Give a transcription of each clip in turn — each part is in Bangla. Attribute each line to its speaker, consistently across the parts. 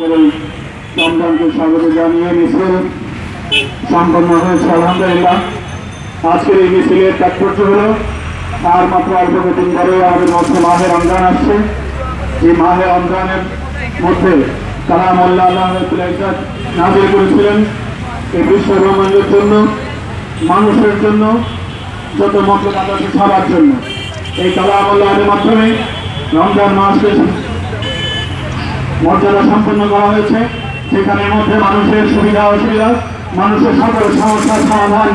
Speaker 1: রমজানকে স্বাগত জানিয়ে মিছিল সম্পন্ন হয়েছে। আলহামদুলিল্লাহ। আজকের এই মিছিলের তাৎপর্য হল আর মাত্র অল্প কদিন পরে আমাদের মধ্যে মাহে রমজান আসছে। এই মাহে রমজানের মধ্যে কালাম আল্লাহ নাজির করেছিলেন। এই বিশ্ব ব্রহ্মাণ্ডের জন্য, মানুষের জন্য, যত মর্যাদা আছে সবার জন্য। এই কালাম আল্লাহের মাধ্যমে রমজান মাসকে মর্যাদা সম্পন্ন করা হয়েছে। সেখানের মধ্যে মানুষের সুবিধা, অসুবিধা, মানুষের সকল সমস্যার সমাধান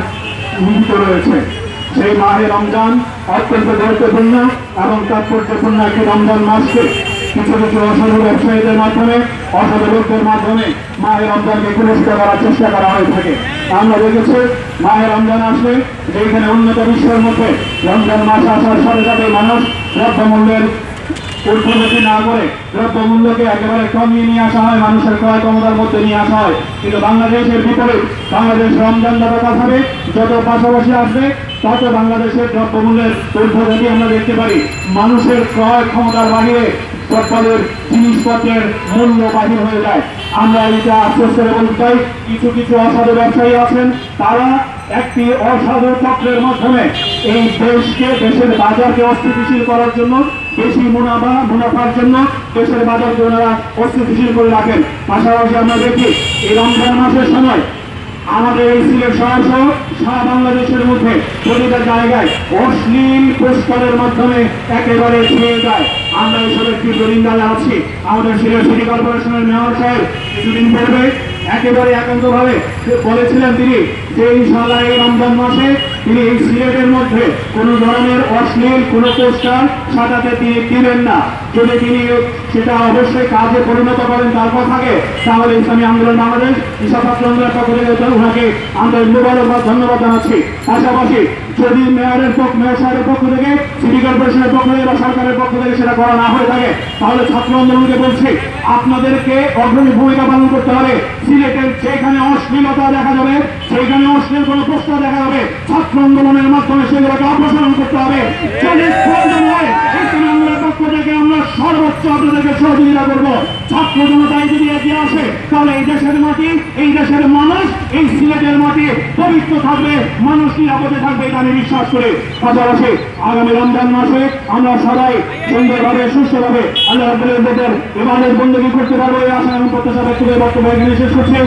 Speaker 1: নিহিত রয়েছে। সেই মাহে রমজান অত্যন্ত গুরুত্বপূর্ণ এবং তাৎপর্যপূর্ণ একটি রমজান মাসকে কিছু কিছু অসাধু ব্যবসায়ীদের মাধ্যমে, অসাধু লোকদের মাধ্যমে মাহে রমজানকে কুলুষিত করার চেষ্টা করা হয়ে থাকে। আমরা দেখেছি, মাহে রমজান আসলে যেখানে উন্নত বিশ্বের মধ্যে রমজান মাস আসার সাথে সাথে মানুষ দ্রব্যমূল্যের ঊর্ধ্বগতি না করে দ্রব্যমূল্যকে একেবারে কমিয়ে নিয়ে আসা হয়, মানুষের ক্রয় ক্ষমতার মধ্যে নিয়ে আসা হয়। কিন্তু বাংলাদেশের বিপরীত, বাংলাদেশ রমজান যত পাঠাবে যত পাশাপাশি আসবে, তত বাংলাদেশের দ্রব্যমূল্যের ঊর্ধ্বগতি আমরা দেখতে পারি। মানুষের ক্রয় ক্ষমতার বাহিরে সকলের জিনিসপত্রের মূল্য বাহির হয়ে যায়। আমরা এটা আশ্বাস করে বলতে চাই কিছু কিছু অসাধু ব্যবসায়ী আছেন, তারা একটি অসাধু চক্রের মাধ্যমে এই দেশকে, দেশের বাজারকে অস্থিতিশীল করার জন্য, বেশি মুনাফা, মুনাফার জন্য দেশের বাজারকে ওনারা অস্থিতিশীল করে রাখেন। পাশাপাশি আমরা দেখি, এই রমজান মাসের সময় আমাদের এই সিলেট শহর সহ সারা বাংলাদেশের মধ্যে প্রতিটা জায়গায় অশ্লীল পোস্টারের মাধ্যমে একেবারে ছুঁয়ে যায়। আমরা এসবের তীব্র নিন্দায় আছি। আমাদের সিলেট সিটি কর্পোরেশনের মেয়র সাহেব কিছুদিন পূর্বে একেবারে একান্তভাবে বলেছিলেন তিনি যে ইনশাল্লাহ এই রমজান মাসে তিনি এই সিলেটের মধ্যে কোনো ধরনের অশ্লীল, কোনো পোস্টার সাজাতে তিনি দিবেন না। যদি তিনি সেটা অবশ্যই কাজে পরিণত করেন তার কথাকে, তাহলে ইসলামী আন্দোলন বাংলাদেশ ইসা ছাত্র আন্দোলনের পক্ষ থেকে ওনাকে আন্তরিক মুবারকবাদ, ধন্যবাদ জানাচ্ছি। পাশাপাশি যদি মেয়রের পক্ষ মেয়র সাহেবের পক্ষ থেকে, সিটি কর্পোরেশনের পক্ষ থেকে বা সরকারের পক্ষ থেকে সেটা করা না হয়ে থাকে, তাহলে ছাত্র আন্দোলনকে বলছি, আপনাদেরকে অগ্রণী ভূমিকা পালন করতে হবে। সিলেটের যেখানে অশ্লীলতা দেখা যাবে, সেইখানে অশ্লীল কোনো প্রশ্ন দেখা যাবে। ছাত্র আন্দোলনের মাধ্যমে সেগুলোকে অপসারণ করতে হবে প্রয়োজন হয় ইসলামী আন্দোলনের পক্ষ থেকে আমরা সর্বোচ্চ আপনাদেরকে সহযোগিতা করব। ছাত্র জনতায় যদি এগিয়ে আসে, তাহলে এই দেশের মাটি, এই দেশের মানুষ, এই সিলেটের মাটি পবিত্র থাকবে, মানুষ নিরাপদে থাকবে, এটা আমি বিশ্বাস করি। পাশাপাশি আগামী রমজান মাসে আমরা সবাই সুন্দরভাবে, সুস্থভাবে আল্লাহ রাব্বুল ইজ্জতের বন্দী করতে পারব, এই আশা এবং প্রত্যাশা ব্যক্তি বক্তব্য শেষ করছি।